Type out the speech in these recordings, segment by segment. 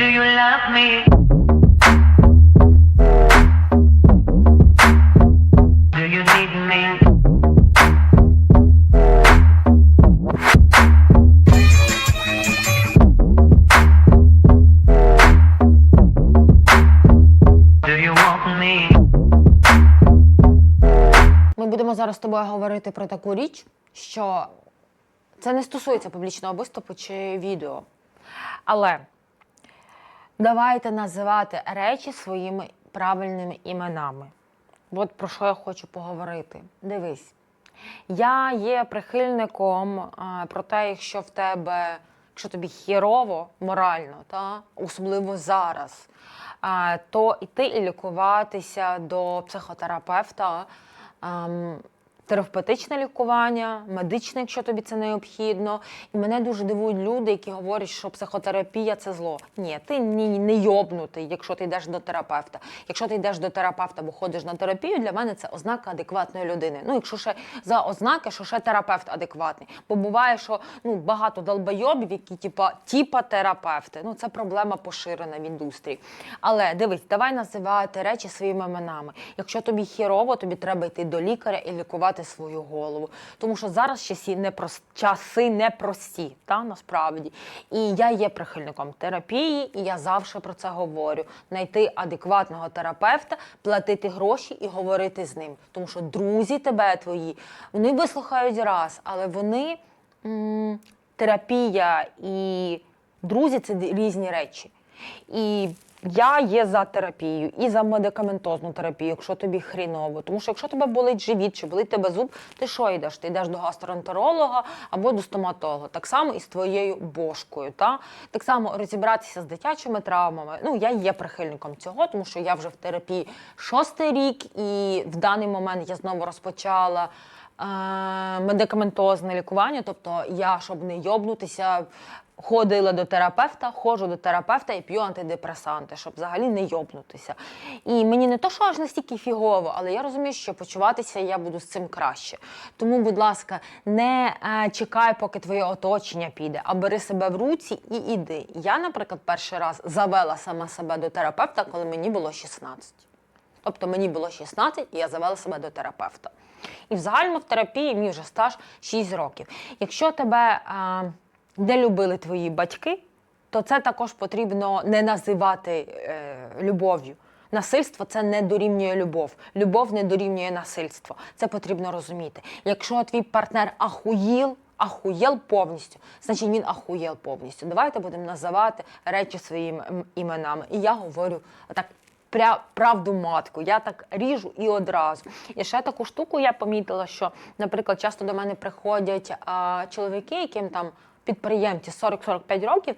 Do you love? Ми будемо зараз з тобою говорити про таку річ, що це не стосується публічного виступу чи відео. Але давайте називати речі своїми правильними іменами. От про що я хочу поговорити. Дивись, я є прихильником про те, якщо в тебе, якщо тобі хірово морально, та, особливо зараз, то йти і лікуватися до психотерапевта. Терапевтичне лікування, медичне, якщо тобі це необхідно. І мене дуже дивують люди, які говорять, що психотерапія це зло. Ні, ти ні, не йобнутий, якщо ти йдеш до терапевта. Якщо ти йдеш до терапевта або ходиш на терапію, для мене це ознака адекватної людини. Ну, якщо ще за ознаки, що ще терапевт адекватний. Бо буває, що ну багато долбойобів, які типа типа терапевти. Ну це проблема поширена в індустрії. Але дивись, давай називати речі своїми іменами. Якщо тобі хірово, тобі треба йти до лікаря і лікувати свою голову. Тому що зараз часи непрос... часи непрості, та насправді. І я є прихильником терапії, і я завжди про це говорю: знайти адекватного терапевта, платити гроші і говорити з ним. Тому що друзі тебе твої, вони вислухають раз, але вони м, терапія і друзі це різні речі. І я є за терапію і за медикаментозну терапію, якщо тобі хріново. Тому що якщо тебе болить живіт чи болить тебе зуб, ти що йдеш? Ти йдеш до гастроентеролога або до стоматолога. Так само і з твоєю бошкою. Та? Так само розібратися з дитячими травмами. Ну, я є прихильником цього, тому що я вже в терапії шостий рік, і в даний момент я знову розпочала. е, Медикаментозне лікування, тобто я, щоб не йобнутися, ходила до терапевта, ходжу до терапевта і п'ю антидепресанти, щоб взагалі не йобнутися. І мені не то, що аж настільки фігово, але я розумію, що почуватися я буду з цим краще. Тому, будь ласка, не е, чекай, поки твоє оточення піде, а бери себе в руці і іди. Я, наприклад, перший раз завела сама себе до терапевта, коли мені було 16. Тобто мені було 16, і я завела себе до терапевта. І в загальному в терапії мій вже стаж 6 років. Якщо тебе а, не любили твої батьки, то це також потрібно не називати е, любов'ю. Насильство це не дорівнює любов. Любов не дорівнює насильство. Це потрібно розуміти. Якщо твій партнер ахуїл, ахуєл повністю, значить він ахуєл повністю. Давайте будемо називати речі своїми іменами. І я говорю так. Правду матку, я так ріжу і одразу. І ще таку штуку я помітила, що, наприклад, часто до мене приходять а, чоловіки, яким там підприємці 40-45 років,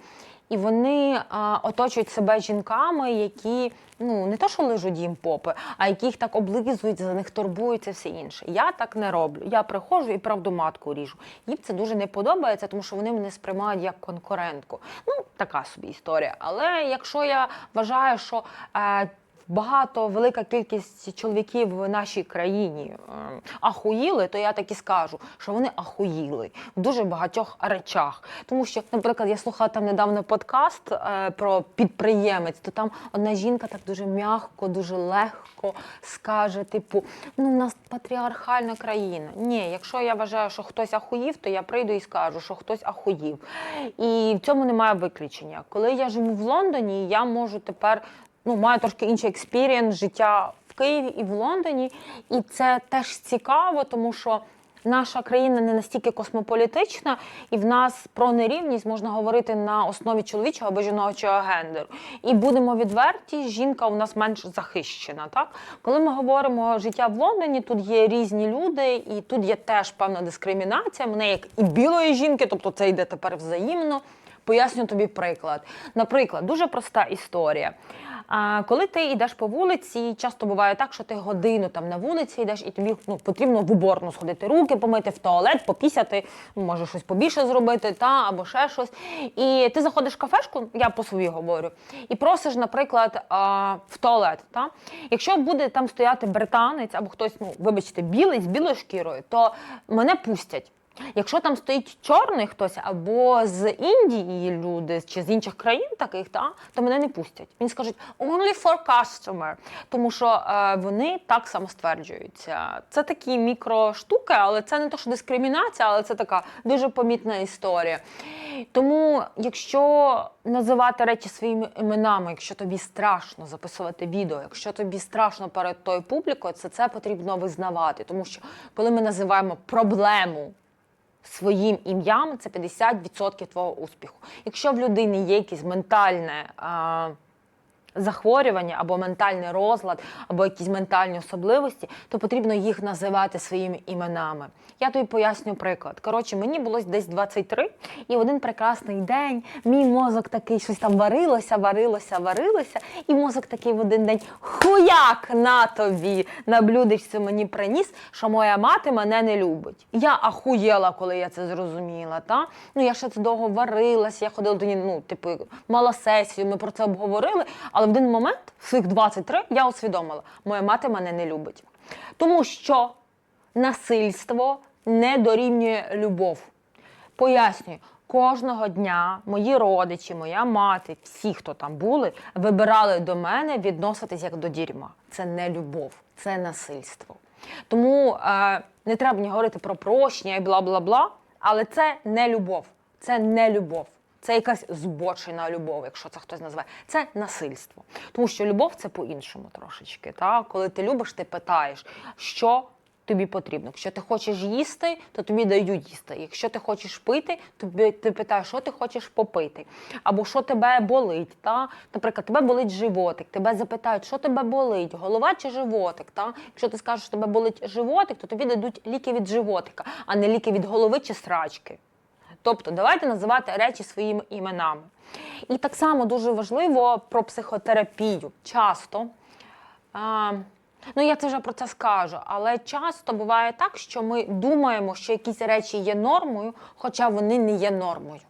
і вони а, оточують себе жінками, які ну не то, що лижуть їм попи, а які їх так облизують, за них турбуються, все інше. Я так не роблю. Я приходжу і правду матку ріжу. Їм це дуже не подобається, тому що вони мене сприймають як конкурентку. Ну, така собі історія. Але якщо я вважаю, що е, Багато велика кількість чоловіків в нашій країні е, ахуїли, то я так і скажу, що вони ахуїли в дуже багатьох речах. Тому що, наприклад, я слухала там недавно подкаст е, про підприємець, то там одна жінка так дуже м'яко, дуже легко скаже: типу, ну в нас патріархальна країна. Ні, якщо я вважаю, що хтось ахуїв, то я прийду і скажу, що хтось ахуїв. І в цьому немає виключення. Коли я живу в Лондоні, я можу тепер ну, маю трошки інший експірієнс життя в Києві і в Лондоні. І це теж цікаво, тому що наша країна не настільки космополітична, і в нас про нерівність можна говорити на основі чоловічого або жіночого гендеру. І будемо відверті, жінка у нас менш захищена. Так? Коли ми говоримо життя в Лондоні, тут є різні люди, і тут є теж певна дискримінація. Мене як і білої жінки, тобто це йде тепер взаємно. Поясню тобі приклад. Наприклад, дуже проста історія. А, коли ти йдеш по вулиці, часто буває так, що ти годину там на вулиці йдеш, і тобі ну, потрібно в уборну сходити, руки помити, в туалет, попісяти, ну, може щось побільше зробити, та або ще щось. І ти заходиш в кафешку, я по собі говорю, і просиш, наприклад, а, в туалет. Та? Якщо буде там стояти британець або хтось, ну вибачте, білий з білою шкірою, то мене пустять. Якщо там стоїть чорний хтось або з Індії люди, чи з інших країн таких, та, то мене не пустять. Він скажуть only for customer, тому що е, вони так само стверджуються. Це такі мікроштуки, але це не то, що дискримінація, але це така дуже помітна історія. Тому, якщо називати речі своїми іменами, якщо тобі страшно записувати відео, якщо тобі страшно перед тою публікою, це це потрібно визнавати. Тому що коли ми називаємо проблему своїм ім'ям, це 50% твого успіху. Якщо в людини є якесь ментальне. Захворювання або ментальний розлад, або якісь ментальні особливості, то потрібно їх називати своїми іменами. Я тобі поясню приклад. Коротше, мені було десь 23, і в один прекрасний день мій мозок такий щось там варилося, варилося, варилося, і мозок такий в один день хуяк на тобі на блюдечці мені приніс, що моя мати мене не любить. Я ахуєла, коли я це зрозуміла. Та? Ну я ще це довго варилася, я ходила до неї, ну, типу, мала сесію, ми про це обговорили. В один момент, в своїх 23, я усвідомила, моя мати мене не любить. Тому що насильство не дорівнює любов. Пояснюю, кожного дня мої родичі, моя мати, всі, хто там були, вибирали до мене відноситись як до дерьма. Це не любов, це насильство. Тому е, не треба мені говорити про прощення і бла бла бла, але це не любов. Це не любов. Це якась збочена любов, якщо це хтось називає. Це насильство. Тому що любов це по-іншому трошечки. Та? Коли ти любиш, ти питаєш, що тобі потрібно. Якщо ти хочеш їсти, то тобі дають їсти. Якщо ти хочеш пити, тобі ти питаєш, що ти хочеш попити, або що тебе болить. Та? Наприклад, тебе болить животик, тебе запитають, що тебе болить, голова чи животик. Та? Якщо ти скажеш, що тебе болить животик, то тобі дадуть ліки від животика, а не ліки від голови чи срачки. Тобто давайте називати речі своїми іменами. І так само дуже важливо про психотерапію. Часто, а, ну я це вже про це скажу, але часто буває так, що ми думаємо, що якісь речі є нормою, хоча вони не є нормою.